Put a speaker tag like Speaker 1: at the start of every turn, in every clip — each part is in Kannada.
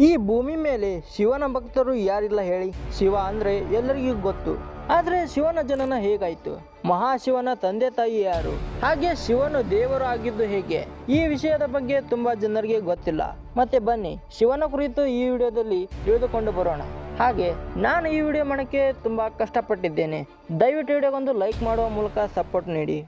Speaker 1: ಈ ಭೂಮಿ ಮೇಲೆ ಶಿವನ ಭಕ್ತರು ಯಾರಿಲ್ಲ ಹೇಳಿ. ಶಿವ ಅಂದ್ರೆ ಎಲ್ಲರಿಗೂ ಗೊತ್ತು. ಆದ್ರೆ ಶಿವನ ಜನನ ಹೇಗಾಯ್ತು? ಮಹಾಶಿವನ ತಂದೆ ತಾಯಿ ಯಾರು? ಹಾಗೆ ಶಿವನು ದೇವರು ಆಗಿದ್ದು ಹೇಗೆ? ಈ ವಿಷಯದ ಬಗ್ಗೆ ತುಂಬಾ ಜನರಿಗೆ ಗೊತ್ತಿಲ್ಲ. ಮತ್ತೆ ಬನ್ನಿ, ಶಿವನ ಕುರಿತು ಈ ವಿಡಿಯೋದಲ್ಲಿ ತಿಳಿದುಕೊಂಡು ಬರೋಣ. ಹಾಗೆ ನಾನು ಈ ವಿಡಿಯೋ ಮಾಡಕ್ಕೆ ತುಂಬಾ ಕಷ್ಟಪಟ್ಟಿದ್ದೇನೆ. ದಯವಿಟ್ಟು ವಿಡಿಯೋಗೊಂದು ಲೈಕ್ ಮಾಡುವ ಮೂಲಕ ಸಪೋರ್ಟ್ ನೀಡಿ.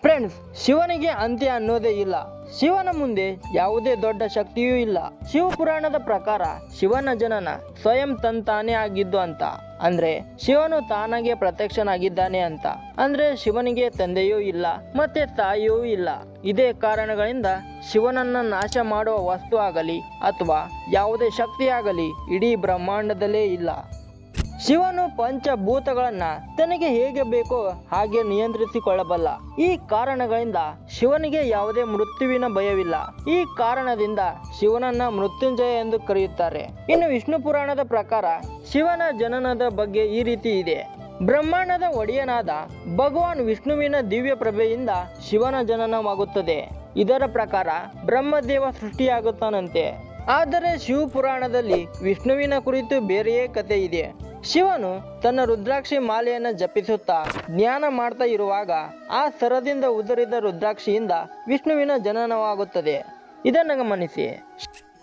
Speaker 1: ಫ್ರೆಂಡ್ಸ್ ಶಿವನಿಗೆ ಅಂತ್ಯ ಅನ್ನೋದೇ ಇಲ್ಲ. ಶಿವನ ಮುಂದೆ ಯಾವುದೇ ದೊಡ್ಡ ಶಕ್ತಿಯೂ ಇಲ್ಲ. ಶಿವಪುರಾಣದ ಪ್ರಕಾರ ಶಿವನ ಜನನ ಸ್ವಯಂ ತಂತಾನೇ ಆಗಿದ್ದು ಅಂತ. ಅಂದ್ರೆ ಶಿವನು ತಾನಾಗೆ ಪ್ರತ್ಯಕ್ಷನಾಗಿದ್ದಾನೆ ಅಂತ. ಅಂದ್ರೆ ಶಿವನಿಗೆ ತಂದೆಯೂ ಇಲ್ಲ, ಮತ್ತೆ ತಾಯಿಯೂ ಇಲ್ಲ. ಇದೇ ಕಾರಣಗಳಿಂದ ಶಿವನನ್ನ ನಾಶ ಮಾಡುವ ವಸ್ತು ಆಗಲಿ ಅಥವಾ ಯಾವುದೇ ಶಕ್ತಿಯಾಗಲಿ ಇಡೀ ಬ್ರಹ್ಮಾಂಡದಲ್ಲೇ ಇಲ್ಲ. ಶಿವನು ಪಂಚಭೂತಗಳನ್ನ ತನಗೆ ಹೇಗೆ ಬೇಕೋ ಹಾಗೆ ನಿಯಂತ್ರಿಸಿಕೊಳ್ಳಬಲ್ಲ. ಈ ಕಾರಣಗಳಿಂದ ಶಿವನಿಗೆ ಯಾವುದೇ ಮೃತ್ಯುವಿನ ಭಯವಿಲ್ಲ. ಈ ಕಾರಣದಿಂದ ಶಿವನನ್ನ ಮೃತ್ಯುಂಜಯ ಎಂದು ಕರೆಯುತ್ತಾರೆ. ಇನ್ನು ವಿಷ್ಣು ಪುರಾಣದ ಪ್ರಕಾರ ಶಿವನ ಜನನದ ಬಗ್ಗೆ ಈ ರೀತಿ ಇದೆ. ಬ್ರಹ್ಮಾಂಡದ ಒಡೆಯನಾದ ಭಗವಾನ್ ವಿಷ್ಣುವಿನ ದಿವ್ಯ ಪ್ರಭೆಯಿಂದ ಶಿವನ ಜನನವಾಗುತ್ತದೆ. ಇದರ ಪ್ರಕಾರ ಬ್ರಹ್ಮದೇವ ಸೃಷ್ಟಿಯಾಗುತ್ತಾನಂತೆ. ಆದರೆ ಶಿವಪುರಾಣದಲ್ಲಿ ವಿಷ್ಣುವಿನ ಕುರಿತು ಬೇರೆಯೇ ಕಥೆ ಇದೆ. ಶಿವನು ತನ್ನ ರುದ್ರಾಕ್ಷಿ ಮಾಲೆಯನ್ನು ಜಪಿಸುತ್ತಾ ಜ್ಞಾನ ಮಾಡ್ತಾ ಇರುವಾಗ ಆ ಸರದಿಂದ ಉದುರಿದ ರುದ್ರಾಕ್ಷಿಯಿಂದ ವಿಷ್ಣುವಿನ ಜನನವಾಗುತ್ತದೆ. ಇದನ್ನು ಗಮನಿಸಿ.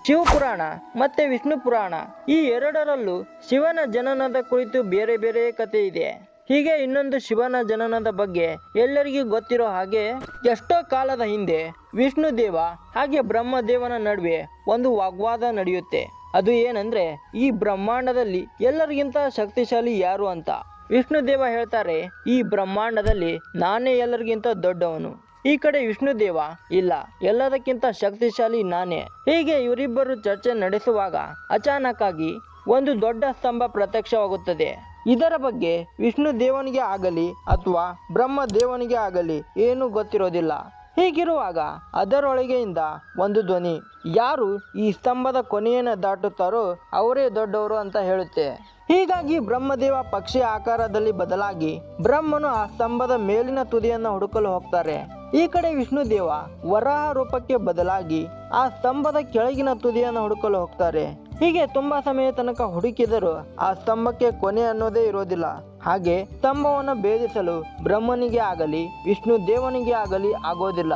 Speaker 1: ಶಿವಪುರಾಣ ಮತ್ತೆ ವಿಷ್ಣು ಪುರಾಣ ಈ ಎರಡರಲ್ಲೂ ಶಿವನ ಜನನದ ಕುರಿತು ಬೇರೆ ಬೇರೆ ಕಥೆ ಇದೆ. ಹೀಗೆ ಇನ್ನೊಂದು ಶಿವನ ಜನನದ ಬಗ್ಗೆ ಎಲ್ಲರಿಗೂ ಗೊತ್ತಿರೋ ಹಾಗೆ ಎಷ್ಟೋ ಕಾಲದ ಹಿಂದೆ ವಿಷ್ಣು ದೇವ ಹಾಗೆ ಬ್ರಹ್ಮದೇವನ ನಡುವೆ ಒಂದು ವಾಗ್ವಾದ ನಡೆಯುತ್ತೆ. ಅದು ಏನಂದ್ರೆ, ಈ ಬ್ರಹ್ಮಾಂಡದಲ್ಲಿ ಎಲ್ಲರಿಗಿಂತ ಶಕ್ತಿಶಾಲಿ ಯಾರು ಅಂತ. ವಿಷ್ಣು ದೇವ ಹೇಳ್ತಾರೆ, ಈ ಬ್ರಹ್ಮಾಂಡದಲ್ಲಿ ನಾನೇ ಎಲ್ಲರಿಗಿಂತ ದೊಡ್ಡವನು. ಈ ಕಡೆ ವಿಷ್ಣು ದೇವ ಇಲ್ಲ, ಎಲ್ಲದಕ್ಕಿಂತ ಶಕ್ತಿಶಾಲಿ ನಾನೇ. ಹೀಗೆ ಇವರಿಬ್ಬರು ಚರ್ಚೆ ನಡೆಸುವಾಗ ಅಚಾನಕ್ ಆಗಿ ಒಂದು ದೊಡ್ಡ ಸ್ತಂಭ ಪ್ರತ್ಯಕ್ಷವಾಗುತ್ತದೆ. ಇದರ ಬಗ್ಗೆ ವಿಷ್ಣು ದೇವನಿಗೆ ಆಗಲಿ ಅಥವಾ ಬ್ರಹ್ಮ ದೇವನಿಗೆ ಆಗಲಿ ಏನೂ ಗೊತ್ತಿರೋದಿಲ್ಲ. ಹೀಗಿರುವಾಗ ಅದರೊಳಗೆಯಿಂದ ಒಂದು ಧ್ವನಿ. ಯಾರು ಈ ಸ್ತಂಭದ ಕೊನೆಯನ್ನು ದಾಟುತ್ತಾರೋ ಅವರೇ ದೊಡ್ಡವರು ಅಂತ ಹೇಳುತ್ತೆ. ಹೀಗಾಗಿ ಬ್ರಹ್ಮದೇವ ಪಕ್ಷಿ ಆಕಾರದಲ್ಲಿ ಬದಲಾಗಿ ಬ್ರಹ್ಮನು ಆ ಸ್ತಂಭದ ಮೇಲಿನ ತುದಿಯನ್ನು ಹುಡುಕಲು ಹೋಗ್ತಾರೆ. ಈ ಕಡೆ ವಿಷ್ಣು ದೇವ ವರಾಹ ರೂಪಕ್ಕೆ ಬದಲಾಗಿ ಆ ಸ್ತಂಭದ ಕೆಳಗಿನ ತುದಿಯನ್ನು ಹುಡುಕಲು ಹೋಗ್ತಾರೆ. ಹೀಗೆ ತುಂಬಾ ಸಮಯ ತನಕ ಹುಡುಕಿದರು ಆ ಸ್ತಂಭಕ್ಕೆ ಕೊನೆ ಅನ್ನೋದೇ ಇರೋದಿಲ್ಲ. ಹಾಗೆ ಸ್ತಂಭವನ್ನು ಭೇದಿಸಲು ಬ್ರಹ್ಮನಿಗೆ ಆಗಲಿ, ವಿಷ್ಣು ದೇವನಿಗೆ ಆಗಲಿ ಆಗೋದಿಲ್ಲ.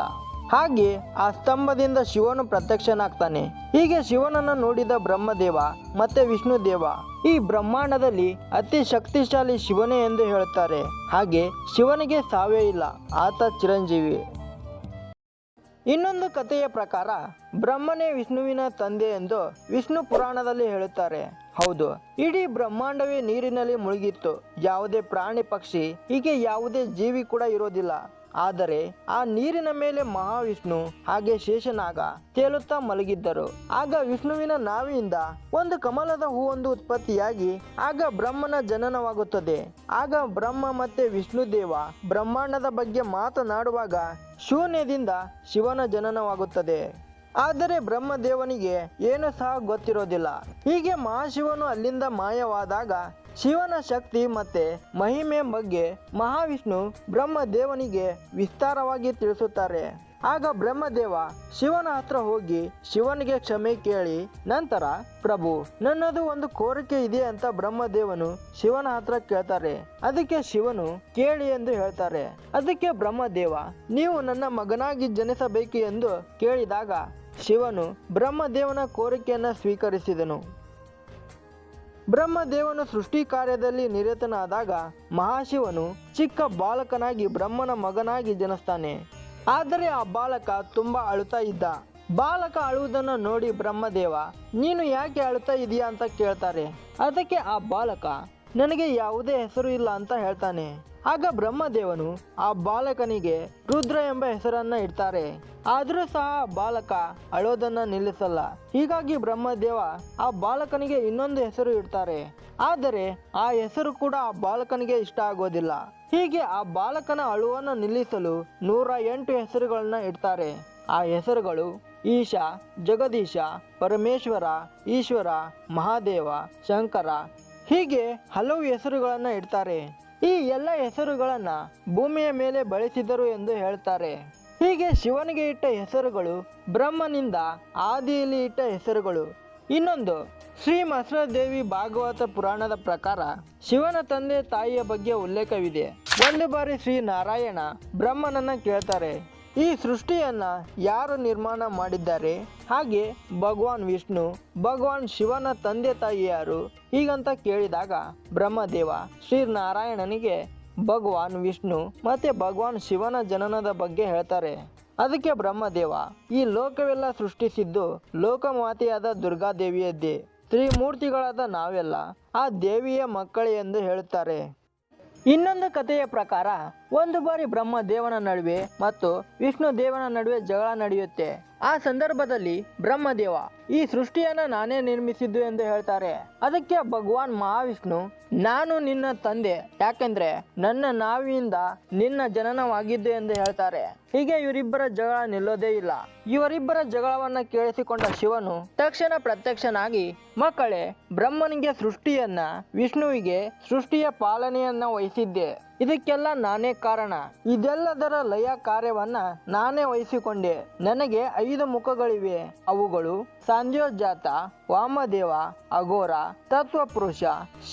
Speaker 1: ಹಾಗೆ ಆ ಸ್ತಂಭದಿಂದ ಶಿವನು ಪ್ರತ್ಯಕ್ಷನಾಗ್ತಾನೆ. ಹೀಗೆ ಶಿವನನ್ನು ನೋಡಿದ ಬ್ರಹ್ಮದೇವ ಮತ್ತೆ ವಿಷ್ಣು ದೇವ ಈ ಬ್ರಹ್ಮಾಂಡದಲ್ಲಿ ಅತಿ ಶಕ್ತಿಶಾಲಿ ಶಿವನೇ ಎಂದು ಹೇಳುತ್ತಾರೆ. ಹಾಗೆ ಶಿವನಿಗೆ ಸಾವೇ ಇಲ್ಲ. ಆತ ಚಿರಂಜೀವಿ. ಇನ್ನೊಂದು ಕಥೆಯ ಪ್ರಕಾರ ಬ್ರಹ್ಮನೇ ವಿಷ್ಣುವಿನ ತಂದೆ ಎಂದು ವಿಷ್ಣು ಪುರಾಣದಲ್ಲಿ ಹೇಳುತ್ತಾರೆ. ಹೌದು, ಇಡೀ ಬ್ರಹ್ಮಾಂಡವೇ ನೀರಿನಲ್ಲಿ ಮುಳುಗಿತ್ತು. ಯಾವುದೇ ಪ್ರಾಣಿ ಪಕ್ಷಿ, ಹೀಗೆ ಯಾವುದೇ ಜೀವಿ ಕೂಡ ಇರೋದಿಲ್ಲ. ಆದರೆ ಆ ನೀರಿನ ಮೇಲೆ ಮಹಾವಿಷ್ಣು ಹಾಗೆ ಶೇಷನಾಗ ತೇಲುತ್ತಾ ಮಲಗಿದ್ದರು. ಆಗ ವಿಷ್ಣುವಿನ ನಾವಿಯಿಂದ ಒಂದು ಕಮಲದ ಹೂವೊಂದು ಉತ್ಪತ್ತಿಯಾಗಿ ಆಗ ಬ್ರಹ್ಮನ ಜನನವಾಗುತ್ತದೆ. ಆಗ ಬ್ರಹ್ಮ ಮತ್ತೆ ವಿಷ್ಣು ದೇವ ಬ್ರಹ್ಮಾಂಡದ ಬಗ್ಗೆ ಮಾತನಾಡುವಾಗ ಶೂನ್ಯದಿಂದ ಶಿವನ ಜನನವಾಗುತ್ತದೆ. ಆದರೆ ಬ್ರಹ್ಮದೇವನಿಗೆ ಏನು ಸಹ ಗೊತ್ತಿರೋದಿಲ್ಲ. ಹೀಗೆ ಮಹಾಶಿವನು ಅಲ್ಲಿಂದ ಮಾಯವಾದಾಗ ಶಿವನ ಶಕ್ತಿ ಮತ್ತೆ ಮಹಿಮೆ ಬಗ್ಗೆ ಮಹಾವಿಷ್ಣು ಬ್ರಹ್ಮದೇವನಿಗೆ ವಿಸ್ತಾರವಾಗಿ ತಿಳಿಸುತ್ತಾರೆ. ಆಗ ಬ್ರಹ್ಮದೇವ ಶಿವನ ಹತ್ರ ಹೋಗಿ ಶಿವನಿಗೆ ಕ್ಷಮೆ ಕೇಳಿ, ನಂತರ ಪ್ರಭು, ನನ್ನದು ಒಂದು ಕೋರಿಕೆ ಇದೆ ಅಂತ ಬ್ರಹ್ಮದೇವನು ಶಿವನ ಹತ್ರ ಕೇಳ್ತಾರೆ. ಅದಕ್ಕೆ ಶಿವನು ಕೇಳಿ ಎಂದು ಹೇಳ್ತಾರೆ. ಅದಕ್ಕೆ ಬ್ರಹ್ಮದೇವ, ನೀವು ನನ್ನ ಮಗನಾಗಿ ಜನಿಸಬೇಕು ಎಂದು ಕೇಳಿದಾಗ ಶಿವನು ಬ್ರಹ್ಮದೇವನ ಕೋರಿಕೆಯನ್ನು ಸ್ವೀಕರಿಸಿದನು. ಬ್ರಹ್ಮದೇವನು ಸೃಷ್ಟಿ ಕಾರ್ಯದಲ್ಲಿ ನಿರತನಾದಾಗ ಮಹಾಶಿವನು ಚಿಕ್ಕ ಬಾಲಕನಾಗಿ ಬ್ರಹ್ಮನ ಮಗನಾಗಿ ಜನಿಸ್ತಾನೆ. ಆದರೆ ಆ ಬಾಲಕ ತುಂಬಾ ಅಳುತ್ತಾ ಇದ್ದ. ಬಾಲಕ ಅಳುವುದನ್ನು ನೋಡಿ ಬ್ರಹ್ಮದೇವ, ನೀನು ಯಾಕೆ ಅಳುತ್ತಾ ಇದೀಯಾ ಅಂತ ಕೇಳ್ತಾರೆ. ಅದಕ್ಕೆ ಆ ಬಾಲಕ, ನನಗೆ ಯಾವುದೇ ಹೆಸರು ಇಲ್ಲ ಅಂತ ಹೇಳ್ತಾನೆ. ಆಗ ಬ್ರಹ್ಮದೇವನು ಆ ಬಾಲಕನಿಗೆ ರುದ್ರ ಎಂಬ ಹೆಸರನ್ನ ಇಡ್ತಾರೆ. ಆದರೂ ಸಹ ಬಾಲಕ ಅಳೋದನ್ನ ನಿಲ್ಲಿಸಲ್ಲ. ಹೀಗಾಗಿ ಬ್ರಹ್ಮದೇವ ಆ ಬಾಲಕನಿಗೆ ಇನ್ನೊಂದು ಹೆಸರು ಇಡ್ತಾರೆ. ಆದರೆ ಆ ಹೆಸರು ಕೂಡ ಆ ಬಾಲಕನಿಗೆ ಇಷ್ಟ ಆಗೋದಿಲ್ಲ. ಹೀಗೆ ಆ ಬಾಲಕನ ಅಳುವನ್ನು ನಿಲ್ಲಿಸಲು ನೂರ ಎಂಟು ಹೆಸರುಗಳನ್ನ ಇಡ್ತಾರೆ. ಆ ಹೆಸರುಗಳು ಈಶ, ಜಗದೀಶ, ಪರಮೇಶ್ವರ, ಈಶ್ವರ, ಮಹಾದೇವ, ಶಂಕರ ಹೀಗೆ ಹಲವು ಹೆಸರುಗಳನ್ನು ಇಡ್ತಾರೆ. ಈ ಎಲ್ಲ ಹೆಸರುಗಳನ್ನು ಭೂಮಿಯ ಮೇಲೆ ಬಳಸಿದರು ಎಂದು ಹೇಳ್ತಾರೆ. ಹೀಗೆ ಶಿವನಿಗೆ ಇಟ್ಟ ಹೆಸರುಗಳು, ಬ್ರಹ್ಮನಿಂದ ಆದಿಯಲ್ಲಿ ಇಟ್ಟ ಹೆಸರುಗಳು. ಇನ್ನೊಂದು, ಶ್ರೀ ದೇವಿ ಭಾಗವತ ಪುರಾಣದ ಪ್ರಕಾರ ಶಿವನ ತಂದೆ ತಾಯಿಯ ಬಗ್ಗೆ ಉಲ್ಲೇಖವಿದೆ. ಒಂದು ಬಾರಿ ಶ್ರೀ ನಾರಾಯಣ ಬ್ರಹ್ಮನನ್ನ ಕೇಳ್ತಾರೆ. ಈ ಸೃಷ್ಟಿಯನ್ನ ಯಾರು ನಿರ್ಮಾಣ ಮಾಡಿದ್ದಾರೆ? ಹಾಗೆ ಭಗವಾನ್ ವಿಷ್ಣು, ಭಗವಾನ್ ಶಿವನ ತಂದೆ ತಾಯಿ ಯಾರು? ಹೀಗಂತ ಕೇಳಿದಾಗ ಬ್ರಹ್ಮದೇವ ಶ್ರೀ ನಾರಾಯಣನಿಗೆ ಭಗವಾನ್ ವಿಷ್ಣು ಮತ್ತೆ ಭಗವಾನ್ ಶಿವನ ಜನನದ ಬಗ್ಗೆ ಹೇಳ್ತಾರೆ. ಅದಕ್ಕೆ ಬ್ರಹ್ಮದೇವ, ಈ ಲೋಕವೆಲ್ಲ ಸೃಷ್ಟಿಸಿದ್ದು ಲೋಕಮಾತೆಯಾದ ದುರ್ಗಾದೇವಿಯದ್ದೇ. ತ್ರಿಮೂರ್ತಿಗಳಾದ ನಾವೆಲ್ಲ ಆ ದೇವಿಯ ಮಕ್ಕಳೇ ಎಂದು ಹೇಳುತ್ತಾರೆ ಇನ್ನೊಂದು ಕಥೆಯ ಪ್ರಕಾರ ಒಂದು ಬಾರಿ ಬ್ರಹ್ಮ ದೇವನ ನಡುವೆ ಮತ್ತು ವಿಷ್ಣು ದೇವನ ನಡುವೆ ಜಗಳ ನಡೆಯುತ್ತೆ. ಆ ಸಂದರ್ಭದಲ್ಲಿ ಬ್ರಹ್ಮದೇವ, ಈ ಸೃಷ್ಟಿಯನ್ನ ನಾನೇ ನಿರ್ಮಿಸಿದ್ದು ಎಂದು ಹೇಳ್ತಾರೆ. ಅದಕ್ಕೆ ಭಗವಾನ್ ಮಹಾವಿಷ್ಣು, ನಾನು ನಿನ್ನ ತಂದೆ, ಯಾಕೆಂದ್ರೆ ನನ್ನ ನಾವಿಯಿಂದ ನಿನ್ನ ಜನನವಾಗಿದ್ದು ಎಂದು ಹೇಳ್ತಾರೆ. ಹೀಗೆ ಇವರಿಬ್ಬರ ಜಗಳ ನಿಲ್ಲೋದೇ ಇಲ್ಲ. ಇವರಿಬ್ಬರ ಜಗಳವನ್ನ ಕೇಳಿಸಿಕೊಂಡ ಶಿವನು ತಕ್ಷಣ ಪ್ರತ್ಯಕ್ಷನಾಗಿ, ಮಕ್ಕಳೇ, ಬ್ರಹ್ಮನಿಗೆ ಸೃಷ್ಟಿಯನ್ನ, ವಿಷ್ಣುವಿಗೆ ಸೃಷ್ಟಿಯ ಪಾಲನೆಯನ್ನ ವಹಿಸಿದ್ದೆ. ಇದಕ್ಕೆಲ್ಲ ನಾನೇ ಕಾರಣ. ಇದೆಲ್ಲದರ ಲಯ ಕಾರ್ಯವನ್ನ ನಾನೇ ವಹಿಸಿಕೊಂಡೆ. ನನಗೆ ಐದು ಮುಖಗಳಿವೆ. ಅವುಗಳು ಸಾಂಧ್ಯೋಜಾತ, ವಾಮದೇವ, ಅಘೋರ, ತತ್ವಪುರುಷ,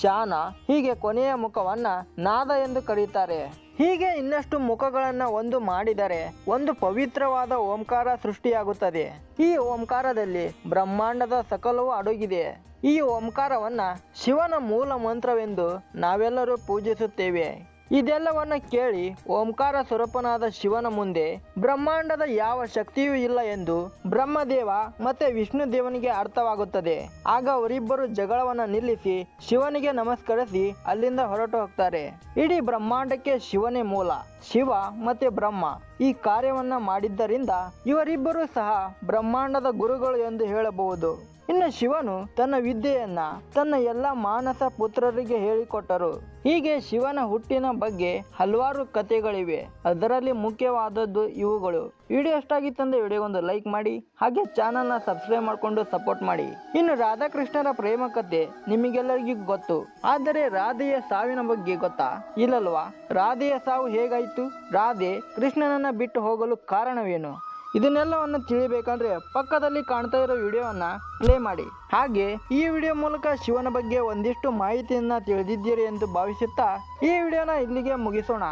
Speaker 1: ಶಾನ, ಹೀಗೆ ಕೊನೆಯ ಮುಖವನ್ನ ನಾದ ಎಂದು ಕರೀತಾರೆ. ಹೀಗೆ ಇನ್ನಷ್ಟು ಮುಖಗಳನ್ನ ಒಂದು ಮಾಡಿದರೆ ಒಂದು ಪವಿತ್ರವಾದ ಓಂಕಾರ ಸೃಷ್ಟಿಯಾಗುತ್ತದೆ. ಈ ಓಂಕಾರದಲ್ಲಿ ಬ್ರಹ್ಮಾಂಡದ ಸಕಲವೂ ಅಡಗಿದೆ. ಈ ಓಂಕಾರವನ್ನ ಶಿವನ ಮೂಲ ಮಂತ್ರವೆಂದು ನಾವೆಲ್ಲರೂ ಪೂಜಿಸುತ್ತೇವೆ. ಇದೆಲ್ಲವನ್ನ ಕೇಳಿ ಓಂಕಾರ ಸ್ವರೂಪನಾದ ಶಿವನ ಮುಂದೆ ಬ್ರಹ್ಮಾಂಡದ ಯಾವ ಶಕ್ತಿಯೂ ಇಲ್ಲ ಎಂದು ಬ್ರಹ್ಮದೇವ ಮತ್ತೆ ವಿಷ್ಣು ದೇವನಿಗೆ ಅರ್ಥವಾಗುತ್ತದೆ. ಆಗ ಅವರಿಬ್ಬರು ಜಗಳವನ್ನ ನಿಲ್ಲಿಸಿ ಶಿವನಿಗೆ ನಮಸ್ಕರಿಸಿ ಅಲ್ಲಿಂದ ಹೊರಟು ಹೋಗ್ತಾರೆ. ಇಡೀ ಬ್ರಹ್ಮಾಂಡಕ್ಕೆ ಶಿವನೇ ಮೂಲ, ಶಿವ ಮತ್ತೆ ಬ್ರಹ್ಮ ಈ ಕಾರ್ಯವನ್ನ ಮಾಡಿದ್ದರಿಂದ ಇವರಿಬ್ಬರು ಸಹ ಬ್ರಹ್ಮಾಂಡದ ಗುರುಗಳು ಎಂದು ಹೇಳಬಹುದು. ಇನ್ನು ಶಿವನು ತನ್ನ ವಿದ್ಯೆಯನ್ನ ತನ್ನ ಎಲ್ಲ ಮಾನಸ ಪುತ್ರರಿಗೆ ಹೇಳಿಕೊಟ್ಟರು. ಹೀಗೆ ಶಿವನ ಹುಟ್ಟಿನ ಬಗ್ಗೆ ಹಲವಾರು ಕಥೆಗಳಿವೆ. ಅದರಲ್ಲಿ ಮುಖ್ಯವಾದದ್ದು ಇವುಗಳು. ವಿಡಿಯೋ ಎಷ್ಟಾಗಿತ್ತಂದ್ರೆ ವಿಡಿಯೋಗೊಂದು ಲೈಕ್ ಮಾಡಿ, ಹಾಗೆ ಚಾನಲ್ನ ಸಬ್ಸ್ಕ್ರೈಬ್ ಮಾಡಿಕೊಂಡು ಸಪೋರ್ಟ್ ಮಾಡಿ. ಇನ್ನು ರಾಧಾಕೃಷ್ಣರ ಪ್ರೇಮ ಕಥೆ ನಿಮಗೆಲ್ಲರಿಗೂ ಗೊತ್ತು. ಆದರೆ ರಾಧೆಯ ಸಾವಿನ ಬಗ್ಗೆ ಗೊತ್ತಾ? ಇಲ್ಲಲ್ವಾ? ರಾಧೆಯ ಸಾವು ಹೇಗಾಯಿತು? ರಾಧೆ ಕೃಷ್ಣನನ್ನ ಬಿಟ್ಟು ಹೋಗಲು ಕಾರಣವೇನು? ಇದನ್ನೆಲ್ಲವನ್ನು ತಿಳಿಬೇಕಂದ್ರೆ ಪಕ್ಕದಲ್ಲಿ ಕಾಣ್ತಾ ಇರೋ ವಿಡಿಯೋವನ್ನ ಪ್ಲೇ ಮಾಡಿ. ಹಾಗೆ ಈ ವಿಡಿಯೋ ಮೂಲಕ ಶಿವನ ಬಗ್ಗೆ ಒಂದಿಷ್ಟು ಮಾಹಿತಿಯನ್ನ ತಿಳಿದಿದ್ದೀರಿ ಎಂದು ಭಾವಿಸುತ್ತಾ ಈ ವಿಡಿಯೋನ ಇಲ್ಲಿಗೆ ಮುಗಿಸೋಣ.